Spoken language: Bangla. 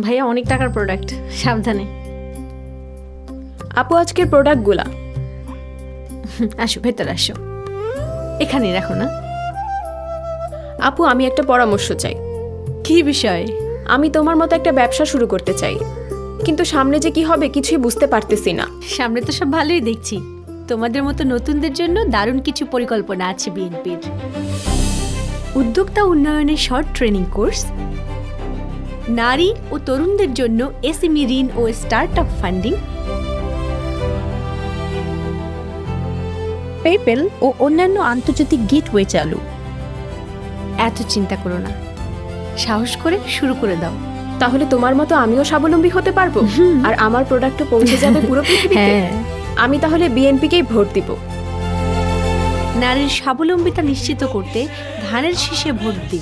ভাইয়া অনেক টাকার প্রোডাক্ট সাবধানে। আপু আজকের প্রোডাক্টগুলা আসো ভেতরে আসো। এখানে রাখো না। আপু আমি একটা পরামর্শ চাই। কি বিষয়? আমি তোমার মতো একটা ব্যবসা শুরু করতে চাই। কিন্তু সামনে যে কি হবে কিছুই বুঝতে পারতেছি না। সামনে তো সব ভালোই দেখছি। তোমাদের মতো নতুনদের জন্য দারুণ কিছু পরিকল্পনা আছে বিএনপির। উদ্যোক্তা উন্নয়নের শর্ট ট্রেনিং কোর্স নারী ও তরুণদের জন্য এসএমই ঋণ ও স্টার্ট আপ ফান্ডিং। পেপেল ও অন্যান্য আন্তর্জাতিক গেটওয়ে চালু। এত চিন্তা করো না। সাহস করে শুরু করে দাও। তাহলে তোমার মতো আমিও স্বাবলম্বী হতে পারব। আর আমার প্রোডাক্টও পৌঁছে যাবে পুরো পৃথিবীতে। হ্যাঁ। আমি তাহলে বিএনপিকেই ভোট দিব। নারীর স্বাবলম্বিতা নিশ্চিত করতে ধানের শীষে ভোট দিন।